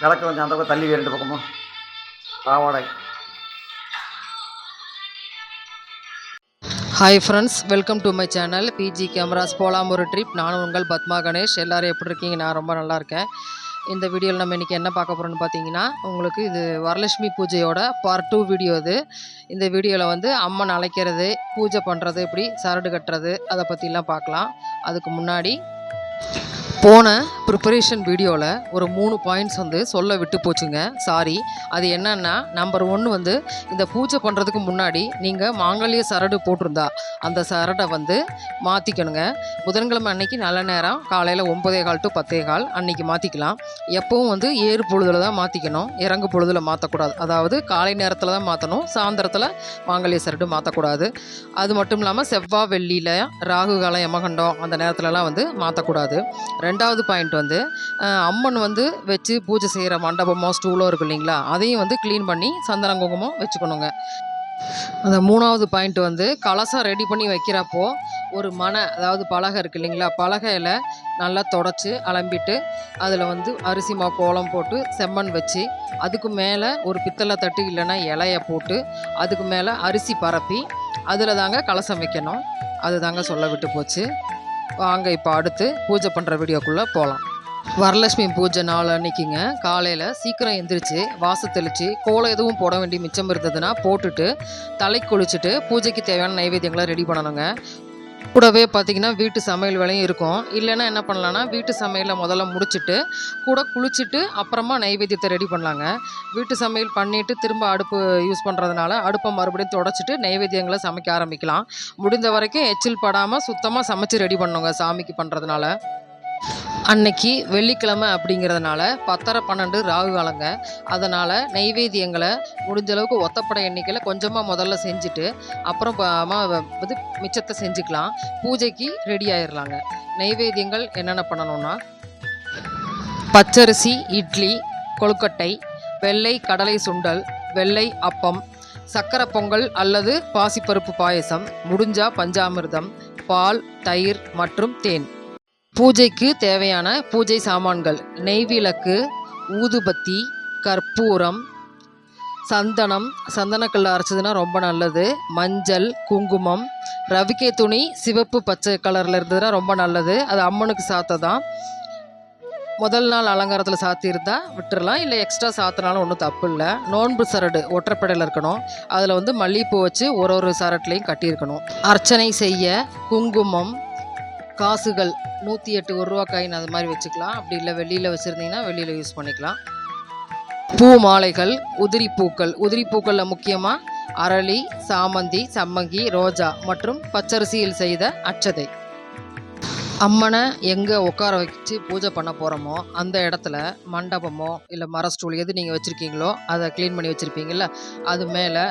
விளக்கு கொஞ்சம் அந்த பக்கம் தள்ளி ரெண்டு பக்கமும். பாவாடை hi friends welcome to my channel PG cameras போலாம் ஒரு ட்ரிப் நானும் உங்கள் பத்மா கணேஷ். எல்லோரும் எப்படி இருக்கீங்க? நான் ரொம்ப நல்லா இருக்கேன். இந்த வீடியோவில் நம்ம இன்றைக்கி என்ன பார்க்க போகிறோம்னு பார்த்தீங்கன்னா உங்களுக்கு இது வரலட்சுமி பூஜையோட பார்ட் டூ வீடியோ இது. இந்த வீடியோவில் வந்து அம்மன் அழைக்கிறது பூஜை பண்ணுறது எப்படி சரடு கட்டுறது அதை பற்றிலாம் பார்க்கலாம். அதுக்கு முன்னாடி போன ப்ரிப்பரேஷன் வீடியோவில் ஒரு மூணு பாயிண்ட்ஸ் வந்து சொல்ல விட்டு போச்சுங்க. சாரி அது என்னன்னா நம்பர் ஒன்று வந்து இந்த பூஜை பண்ணுறதுக்கு முன்னாடி நீங்கள் மாங்கல்ய சரடு போட்டிருந்தா அந்த சரடை வந்து மாற்றிக்கணுங்க புதன்கிழமை அன்னைக்கு நல்ல நேரம் காலையில் ஒம்பதே கால் டு பத்தே கால் அன்னைக்கு மாற்றிக்கலாம் எப்பவும் வந்து ஏறு பொழுதில் தான் மாற்றிக்கணும் இறங்கு பொழுதில் மாற்றக்கூடாது அதாவது காலை நேரத்தில் தான் மாற்றணும் சாயந்தரத்தில் மாங்கல்ய சரடு மாற்றக்கூடாது அது மட்டும் இல்லாமல் செவ்வாய் வெள்ளியில் ராகு காலம் யமகண்டம் அந்த நேரத்துலலாம் வந்து மாற்றக்கூடாது ரெண்டு ரெண்டாவது பாயிண்ட் வந்து அம்மன் வந்து வச்சு பூஜை செய்கிற மண்டபமோ ஸ்டூலோ இருக்கு இல்லைங்களா? அதையும் வந்து க்ளீன் பண்ணி சந்தன குங்குமம் வச்சுக்கணுங்க. அந்த மூணாவது பாயிண்ட் வந்து கலசம் ரெடி பண்ணி வைக்கிறப்போ ஒரு மனை அதாவது பலகை இருக்கு இல்லைங்களா? பலகையில் நல்லா தொடச்சி அலம்பிட்டு அதில் வந்து அரிசி மா கோலம் போட்டு செம்மண் வச்சு அதுக்கு மேலே ஒரு பித்தளை தட்டு இல்லைன்னா இலைய போட்டு அதுக்கு மேலே அரிசி பரப்பி அதில் தாங்க கலசம் வைக்கணும். அது தாங்க சொல்ல விட்டு போச்சு. வாங்க இப்போ அடுத்து பூஜை பண்ணுற வீடியோக்குள்ளே போகலாம் வரலட்சுமி பூஜை நாள் அன்னைக்குங்க. காலையில் சீக்கிரம் எந்திரிச்சு வாசல் தெளித்து கோலம் எதுவும் போட வேண்டிய மிச்சம் இருந்ததுன்னா போட்டுட்டு தலை குளிச்சுட்டு பூஜைக்கு தேவையான நைவேத்தியங்களை ரெடி பண்ணணுங்க. கூடவே பார்த்தீங்கன்னா வீட்டு சமையல் வேலையும் இருக்கும். இல்லைன்னா என்ன பண்ணலான்னா வீட்டு சமையலை முதல்ல முடிச்சுட்டு கூட குளிச்சுட்டு அப்புறமா நைவேத்தியத்தை ரெடி பண்ணலாங்க. வீட்டு சமையல் பண்ணிவிட்டு திரும்ப அடுப்பு யூஸ் பண்ணுறதுனால அடுப்பை மறுபடியும் தொடச்சிட்டு நைவேத்தியங்களை சமைக்க ஆரம்பிக்கலாம். முடிந்த வரைக்கும் எச்சில் படாமல் சுத்தமாக சமைச்சு ரெடி பண்ணுங்க சாமிக்கு பண்ணுறதுனால அன்னைக்கு வெள்ளிக்கிழமை அப்படிங்கிறதுனால பத்தரை பன்னெண்டு ராகு காலங்க. அதனால் நைவேத்தியங்களை முடிஞ்ச அளவுக்கு ஒத்தப்படை எண்ணிக்கையில் கொஞ்சமாக முதல்ல செஞ்சுட்டு அப்புறம் இது மிச்சத்தை செஞ்சுக்கலாம். பூஜைக்கு ரெடி ஆயிடலாங்க நைவேத்தியங்கள் என்னென்ன பண்ணணும்னா பச்சரிசி இட்லி கொழுக்கட்டை வெள்ளை கடலை சுண்டல் வெள்ளை அப்பம் சக்கரை பொங்கல் அல்லது பாசிப்பருப்பு பாயசம் முடிஞ்சா பஞ்சாமிர்தம் பால் தயிர் மற்றும் தேன். பூஜைக்கு தேவையான பூஜை சாமான்கள். நெய்விளக்கு ஊதுபத்தி கற்பூரம் சந்தனம். சந்தனக்கல் அரைச்சதுன்னா ரொம்ப நல்லது. மஞ்சள் குங்குமம் ரவிக்கை துணி சிவப்பு பச்சை கலரில் இருந்ததுன்னா ரொம்ப நல்லது. அது அம்மனுக்கு சாத்ததான். முதல் நாள் அலங்காரத்தில் சாத்தியிருந்தா விட்டுறலாம். இல்லை எக்ஸ்ட்ரா சாத்தினாலும் ஒன்றும் தப்பு இல்லை. நோன்பு சரடு ஒற்றைப்படையில் இருக்கணும். அதில் வந்து மல்லிகைப்பூ வச்சு ஒரு ஒரு சரட்லையும் கட்டியிருக்கணும். அர்ச்சனை செய்ய குங்குமம் காசுகள் நூற்றி எட்டு ஒரு ரூபா காயின் அது மாதிரி வச்சுக்கலாம். அப்படி இல்லை வெளியில் வச்சுருந்தீங்கன்னா வெளியில் யூஸ் பண்ணிக்கலாம். பூ மாலைகள் உதிரி பூக்கள். உதிரி பூக்களில் முக்கியமாக அரளி சாமந்தி சம்மங்கி ரோஜா மற்றும் பச்சரிசியில் செய்த அச்சதை. அம்மனை எங்கே உட்கார வச்சு பூஜை பண்ண போகிறோமோ அந்த இடத்துல மண்டபமோ இல்லை மர ஸ்டூல் எது நீங்கள் வச்சுருக்கீங்களோ அதை க்ளீன் பண்ணி வச்சுருப்பீங்கள்ல அது மேலே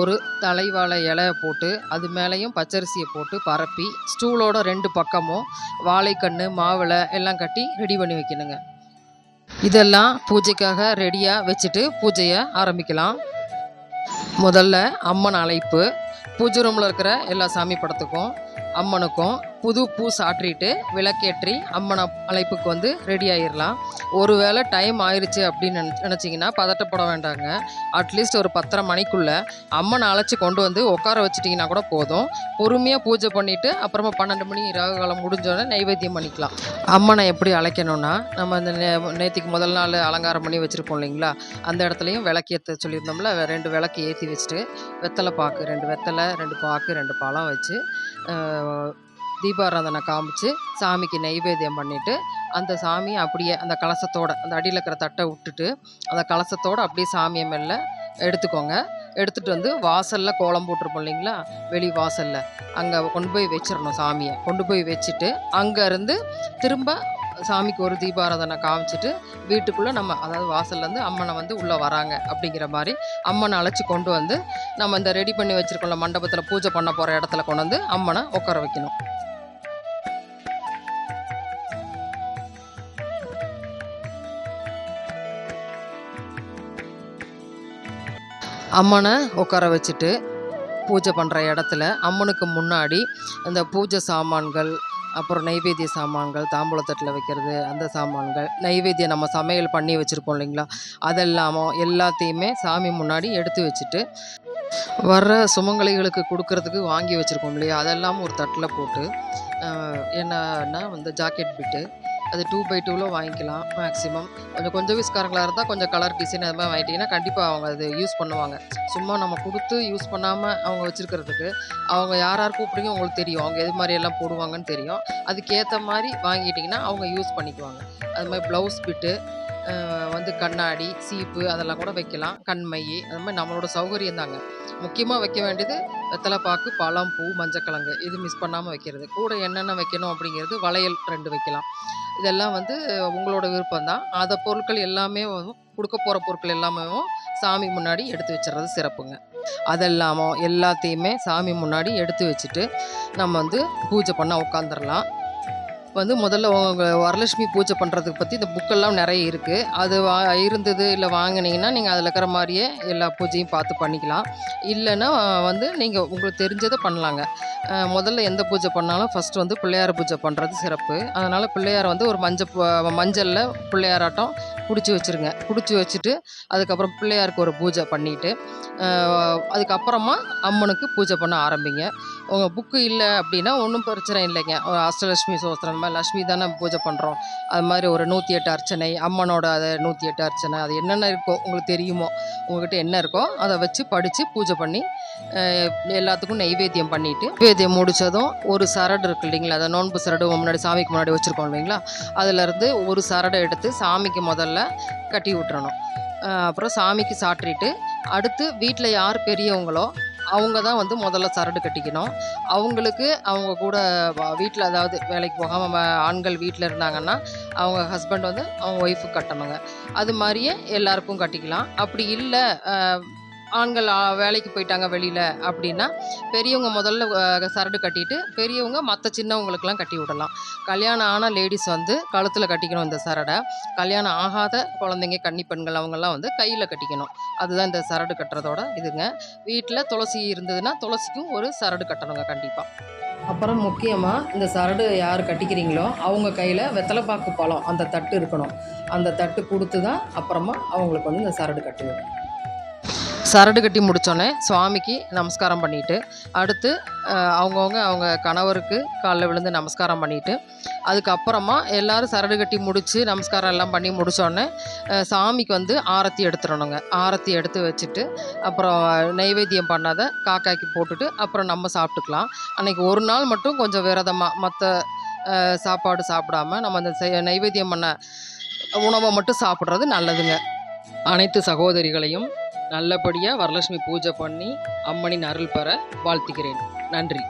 ஒரு தலைவாழை இலைய போட்டு அது மேலேயும் பச்சரிசியை போட்டு பரப்பி ஸ்டூலோட ரெண்டு பக்கமும் வாழைக்கன்று மாவிளை எல்லாம் கட்டி ரெடி பண்ணி வைக்கணுங்க. இதெல்லாம் பூஜைக்காக ரெடியாக வச்சுட்டு பூஜையை ஆரம்பிக்கலாம். முதல்ல அம்மன் அழைப்பு பூஜை ரூமில் இருக்கிற எல்லா சாமி படத்துக்கும் அம்மனுக்கும் புது பூ சாற்றிட்டு விளக்கேற்றி அம்மனை அழைப்புக்கு வந்து ரெடி ஆயிடலாம் ஒருவேளை டைம் ஆயிடுச்சு அப்படின்னு நினச்சிங்கன்னா பதட்டப்பட வேண்டாங்க. அட்லீஸ்ட் ஒரு பத்தரை மணிக்குள்ளே அம்மனை அழைச்சி கொண்டு வந்து உட்கார வச்சிட்டிங்கன்னா கூட போதும். பொறுமையாக பூஜை பண்ணிவிட்டு அப்புறமா பன்னெண்டு மணி இரவு காலம் முடிஞ்சோடனே நைவேத்தியம் பண்ணிக்கலாம். அம்மனை எப்படி அழைக்கணும்னா நம்ம இந்த நே நேற்றுக்கு முதல் நாள் அலங்காரம் பண்ணி வச்சுருப்போம் இல்லைங்களா? அந்த இடத்துலையும் விளக்கேற்ற சொல்லியிருந்தோம்ல ரெண்டு விளக்கு ஏற்றி வச்சுட்டு வெத்தலை பாக்கு ரெண்டு வெத்தலை ரெண்டு பாக்கு ரெண்டு பழம் வச்சு தீபாராதனை காமிச்சு சாமிக்கு நைவேத்தியம் பண்ணிவிட்டு அந்த சாமி அப்படியே அந்த கலசத்தோட அந்த அடியில் இருக்கிற தட்டை விட்டுட்டு அந்த கலசத்தோடு அப்படியே சாமியை மெல்ல எடுத்துக்கோங்க. எடுத்துகிட்டு வந்து வாசலில் கோலம் போட்டிருப்போம் இல்லைங்களா? வெளி வாசலில். அங்கே கொண்டு போய் வச்சிடணும் சாமியை. கொண்டு போய் வச்சுட்டு அங்கேருந்து திரும்ப சாமிக்கு ஒரு தீபாராதனை காமிச்சிட்டு வீட்டுக்குள்ளே நம்ம அதாவது வாசல்லேருந்து அம்மனை வந்து உள்ளே வராங்க அப்படிங்கிற மாதிரி அம்மனை அழைச்சி கொண்டு வந்து நம்ம இந்த ரெடி பண்ணி வச்சுருக்கோம்ல மண்டபத்தில் பூஜை பண்ண போகிற இடத்துல கொண்டு வந்து அம்மனை உட்கார வைக்கணும். அம்மனை உட்கார வச்சுட்டு பூஜை பண்ணுற இடத்துல அம்மனுக்கு முன்னாடி இந்த பூஜை சாமான்கள் அப்புறம் நைவேத்திய சாமான்கள் தாம்பூலத்தட்டில் வைக்கிறது அந்த சாமான்கள் நைவேத்தியம் நம்ம சமையல் பண்ணி வச்சுருப்போம் இல்லைங்களா? அதெல்லாமோ எல்லாத்தையுமே சாமி முன்னாடி எடுத்து வச்சுட்டு வர்ற சுமங்கலிகளுக்கு கொடுக்கறதுக்கு வாங்கி வச்சுருக்கோம் இல்லையா? அதெல்லாம் ஒரு தட்டில் போட்டு என்னன்னா வந்து ஜாக்கெட் பிட்டு அது டூ பை டூவில் வாங்கிக்கலாம் மேக்ஸிமம் கொஞ்சம் கொஞ்சம் வீஸ்காரங்களாக இருந்தால் கொஞ்சம் கலர் டிசைன் அது மாதிரி வாங்கிட்டிங்கன்னா கண்டிப்பாக அவங்க அது யூஸ் பண்ணுவாங்க. சும்மா நம்ம கொடுத்து யூஸ் பண்ணாமல் அவங்க வச்சுருக்கிறதுக்கு அவங்க யார் யார் கூப்பிடுங்க உங்களுக்கு தெரியும். அவங்க எது மாதிரி எல்லாம் போடுவாங்கன்னு தெரியும். அதுக்கேற்ற மாதிரி வாங்கிட்டிங்கன்னா அவங்க யூஸ் பண்ணிக்குவாங்க. அது மாதிரி ப்ளவுஸ் பிட்டு வந்து கண்ணாடி சீப்பு அதெல்லாம் கூட வைக்கலாம். கண்மை அது மாதிரி நம்மளோட சௌகரியம் தாங்க. முக்கியமாக வைக்க வேண்டியது வெத்தலைப்பாக்கு பழம் பூ மஞ்சக்கிழங்கு. இது மிஸ் பண்ணாமல் வைக்கிறது. கூட என்னென்ன வைக்கணும் அப்படிங்கிறது வளையல் ரெண்டு வைக்கலாம். இதெல்லாம் வந்து உங்களோட விருப்பம் தான். அதை பொருட்கள் எல்லாமே கொடுக்க போகிற பொருட்கள் எல்லாமே சாமி முன்னாடி எடுத்து வச்சிடுறது சிறப்புங்க. அதெல்லாமோ எல்லாத்தையுமே சாமி முன்னாடி எடுத்து வச்சுட்டு நம்ம வந்து பூஜை பண்ண உட்காந்துடலாம் வந்து முதல்ல வரலட்சுமி பூஜை பண்ணுறதுக்கு பற்றி இந்த புக்கெல்லாம் நிறைய இருக்குது அது வா இருந்தது இல்லை வாங்கினீங்கன்னா நீங்கள் அதில் இருக்கிற மாதிரியே எல்லா பூஜையும் பார்த்து பண்ணிக்கலாம். இல்லைன்னா வந்து நீங்கள் உங்களுக்கு தெரிஞ்சதை பண்ணலாங்க. முதல்ல எந்த பூஜை பண்ணாலும் ஃபஸ்ட்டு வந்து பிள்ளையார் பூஜை பண்ணுறது சிறப்பு. அதனால் பிள்ளையார் வந்து ஒரு மஞ்சள் மஞ்சளில் பிள்ளையாராட்டம் பிடிச்சி வச்சுருங்க. பிடிச்சி வச்சுட்டு அதுக்கப்புறம் பிள்ளையாருக்கு ஒரு பூஜை பண்ணிவிட்டு அதுக்கப்புறமா அம்மனுக்கு பூஜை பண்ண ஆரம்பிங்க. உங்கள் புக்கு இல்லை அப்படின்னா ஒன்றும் பிரச்சனை இல்லைங்க. ஒரு அஷ்டலட்சுமி சோஸ்திரம் நம்ம லக்ஷ்மி தானே பூஜை பண்ணுறோம் அது மாதிரி ஒரு நூற்றி எட்டு அர்ச்சனை அம்மனோட அதை நூற்றி எட்டு அர்ச்சனை அது என்னென்ன இருக்கோ உங்களுக்கு தெரியுமோ உங்கள்கிட்ட என்ன இருக்கோ அதை வச்சு படித்து பூஜை பண்ணி எல்லாத்துக்கும் நைவேத்தியம் பண்ணிவிட்டு நைவேத்தியம் முடித்ததும் ஒரு சரடு இருக்கு இல்லைங்களா? அதை நோன்பு சரடு முன்னாடி சாமிக்கு முன்னாடி வச்சுருக்கோம் இல்லைங்களா? அதுலேருந்து ஒரு சரடை எடுத்து சாமிக்கு முதல்ல கட்டி விட்டுறணும். அப்புறம் சாமிக்கு சாற்றிட்டு அடுத்து வீட்டில் யார் பெரியவங்களோ அவங்க தான் வந்து முதல்ல சரடு கட்டிக்கணும். அவங்களுக்கு அவங்க கூட வீட்டில் அதாவது வேலைக்கு போகாமல் ஆண்கள் வீட்டில் இருந்தாங்கன்னா அவங்க ஹஸ்பண்ட் வந்து அவங்க ஒய்ஃபுக்கு கட்டணுங்க. அது மாதிரியே எல்லாருக்கும் கட்டிக்கலாம். அப்படி இல்லை ஆண்கள் வேலைக்கு போயிட்டாங்க வெளியில் அப்படின்னா பெரியவங்க முதல்ல சரடு கட்டிட்டு பெரியவங்க மற்ற சின்னவங்களுக்கெல்லாம் கட்டி விடலாம். கல்யாணம் ஆன லேடிஸ் வந்து கழுத்தில் கட்டிக்கணும் இந்த சரடை. கல்யாணம் ஆகாத குழந்தைங்க கன்னி பெண்கள் அவங்கெல்லாம் வந்து கையில் கட்டிக்கணும். அதுதான் இந்த சரடு கட்டுறதோட இதுங்க. வீட்டில் துளசி இருந்ததுன்னா துளசிக்கும் ஒரு சரடு கட்டணுங்க கண்டிப்பாக அப்புறம் முக்கியமாக இந்த சரடு யார் கட்டிக்கிறீங்களோ அவங்க கையில் வெத்தலைப்பாக்கு பழம் அந்த தட்டு இருக்கணும். அந்த தட்டு கொடுத்து தான் அப்புறமா அவங்களுக்கு வந்து இந்த சரடு கட்டுவோம் சரடு கட்டி முடித்தோடனே சுவாமிக்கு நமஸ்காரம் பண்ணிவிட்டு அடுத்து அவங்கவுங்க அவங்க கணவருக்கு காலில் விழுந்து நமஸ்காரம் பண்ணிவிட்டு அதுக்கப்புறமா எல்லோரும் சரடு கட்டி முடித்து நமஸ்காரம் எல்லாம் பண்ணி முடித்தோடனே சாமிக்கு வந்து ஆரத்தி எடுத்துடணுங்க. ஆரத்தி எடுத்து வச்சுட்டு அப்புறம் நைவேத்தியம் பண்ணாத காக்காய்க்கு போட்டுட்டு அப்புறம் நம்ம சாப்பிட்டுக்கலாம். அன்னைக்கு ஒரு நாள் மட்டும் கொஞ்சம் விரதமாக மற்ற சாப்பாடு சாப்பிடாம நம்ம அந்த நைவேத்தியம் பண்ண உணவை மட்டும் சாப்பிட்றது நல்லதுங்க. அனைத்து சகோதரிகளையும் நல்லபடியாக வரலட்சுமி பூஜை பண்ணி அம்மனின் அருள் பெற வாழ்த்துகிறேன். நன்றி.